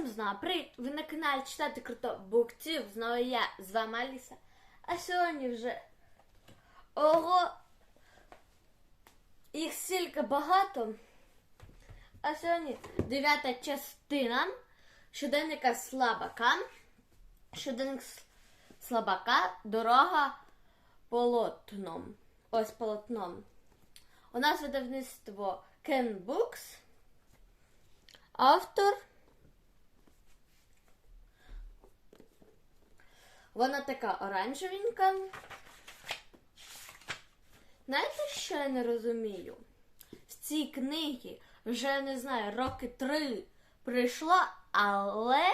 всім знову привіт! Ви на каналі Читати Круто Буктів. Знову я з вами Аліса. А сьогодні вже ого їх стільки багато. А сьогодні дев'ята частина щоденника слабака. Щоденник слабака, дорога полотном. Ось полотном. У нас видавництво Ken Books. Автор. Вона така оранжевенька. Знаєте, що я не розумію? В цій книгі вже не знаю, роки три прийшла, але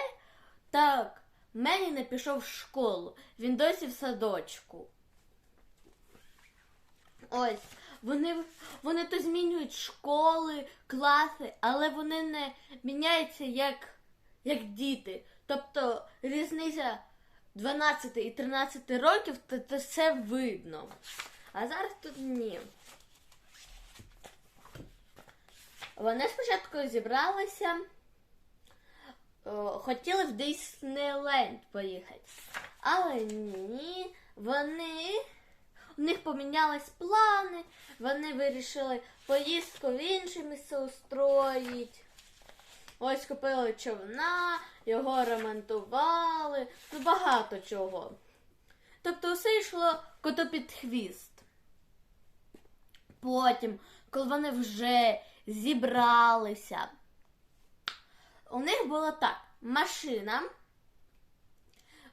так, Мені не пішов в школу. Він досі в садочку. Ось, вони, вони то змінюють школи, класи, але вони не міняються як, як діти. Тобто різниця 12 і 13 років, то, то все видно. А зараз тут ні. Вони спочатку зібралися, хотіли в Диснейленд поїхати. Але ні, вони у них помінялись плани, вони вирішили поїздку в інше місце устроїть. Ось купили човна, його ремонтували, ну багато чого. Тобто все йшло коту під хвіст. Потім, коли вони вже зібралися, у них було так: машина,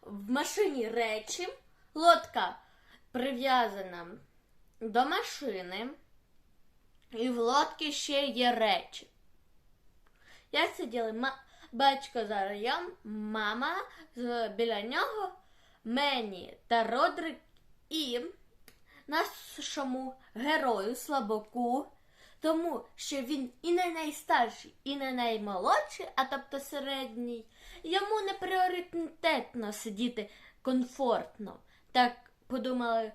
в машині речі, лодка прив'язана до машини, і в лодці ще є речі. Як це діли? Ма- Батько за район, мама біля нього, Мені та Родрик і нашому герою слабаку, тому що він і не найстарший, і не наймолодший, а тобто середній, йому не пріоритетно сидіти комфортно, так подумали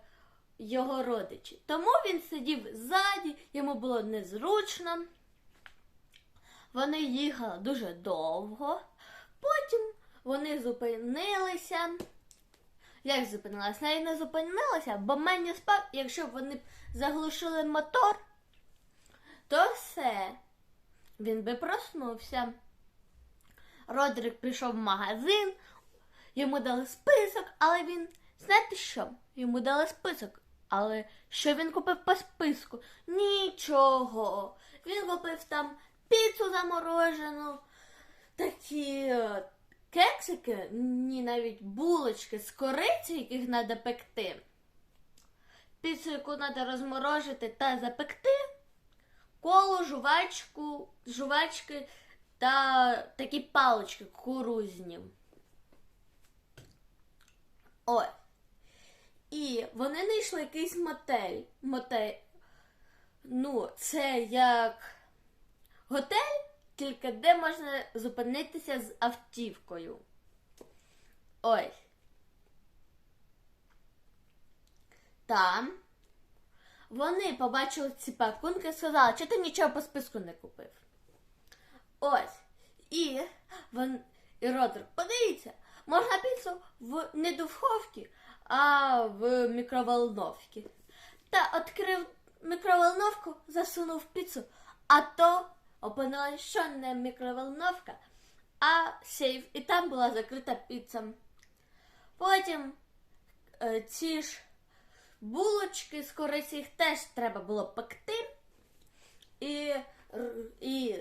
його родичі. Тому він сидів ззаді, йому було незручно. Вони їхали дуже довго, потім вони зупинилися. Як зупинилася? Навіть не зупинилася, бо мені спав, якщо б вони заглушили мотор, то все. Він би проснувся. Родрик пішов в магазин, йому дали список, але він. Знаєте що? Йому дали список. Але що він купив по списку? Нічого. Він купив там піцу заморожену, такі е, кексики, ні, навіть булочки з кориці, яких треба пекти. Піцу, яку треба розморожити та запекти, колу, жувачку, жувачки та такі палички кукурузні. Ось. І вони знайшли якийсь мотель. Мотель. Ну, це як готель, тільки де можна зупинитися з автівкою. Ось. Там вони побачили ці пакунки і сказали, що ти нічого по списку не купив. Ось. І вон, і Родрик, подивіться, можна піцу в не духовці, а в мікроволновці. Та відкрив мікроволновку, засунув піцу, а то опинилось, що не мікроволновка, а сейф, і там була закрита піца. Потім е, ці ж булочки з кориці їх теж треба було пекти. І, і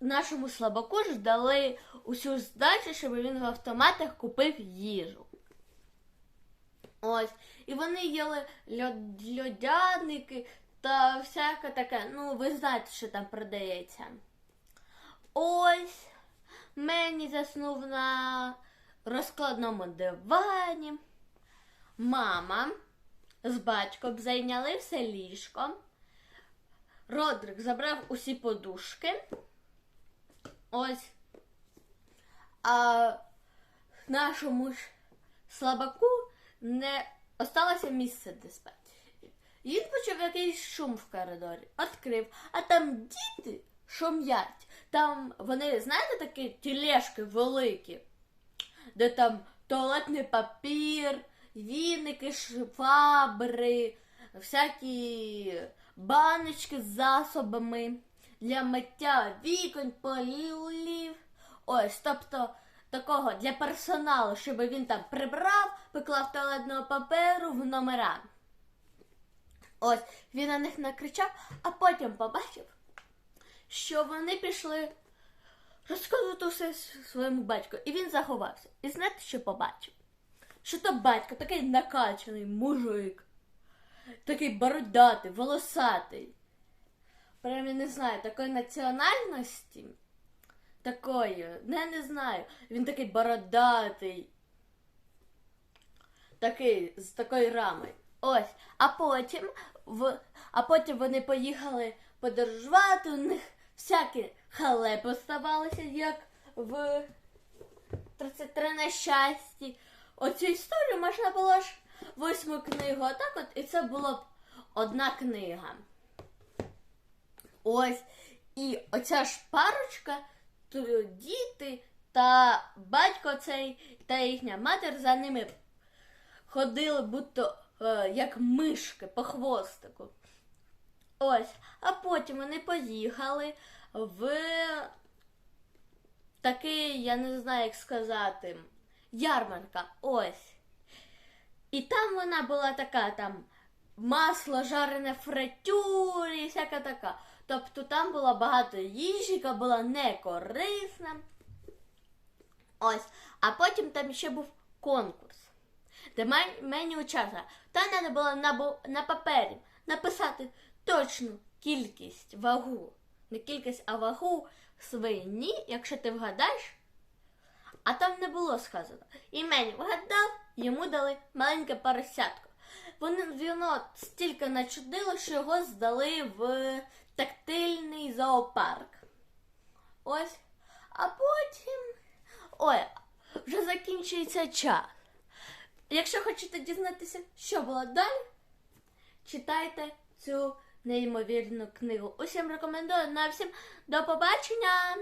нашому слабаку ж дали усю здачу, щоб він в автоматах купив їжу. Ось. І вони їли льод, льодяники та всяке таке. Ну, ви знаєте, що там продається. Ось. Мені заснув на розкладному дивані. Мама з батьком зайняли все ліжко. Родрик забрав усі подушки. Ось. А нашому ж слабаку не осталося місце де спати. Він почув якийсь шум в коридорі, відкрив, а там діти шум'ять. Там вони, знаєте, такі тілешки великі, де там туалетний папір, віники, швабри, всякі баночки з засобами для миття вікон, полів. Ось, тобто такого для персоналу, щоб він там прибрав, поклав туалетного паперу в номера. Ось, він на них накричав, а потім побачив, що вони пішли розказувати все своєму батьку. І він заховався. І знаєте, що побачив? Що то батько такий накачаний мужик, такий бородатий, волосатий. Прям я не знаю, такої національності. Такої, ну, я не знаю. Він такий бородатий. Такий, з такою рамою. Ось. А потім в, а потім вони поїхали подорожувати, у них всякі халепи ставалися, як в 33 на щасті. Оцю історію можна було ж восьму книгу, отак от, і це була б одна книга. Ось. І оця ж парочка, то діти та батько цей та їхня матір за ними ходили, будто е, як мишки по хвостику. Ось. А потім вони поїхали в такий, я не знаю, як сказати, ярмарка. Ось. І там вона була така там масло жарене в фритюрі, всяка така. Тобто там було багато їжі, яка була не корисна. Ось. А потім там ще був конкурс, де мен- мені учасника. Там треба було на, папері написати точну кількість вагу. Не кількість, а вагу свині, якщо ти вгадаєш. А там не було сказано. І мені вгадав, йому дали маленьке поросятко. Вони, воно стільки начудило, що його здали в тактильний зоопарк. Ось. А потім. Ой, вже закінчується час. Якщо хочете дізнатися, що було далі, читайте цю неймовірну книгу. Усім рекомендую. На всім до побачення!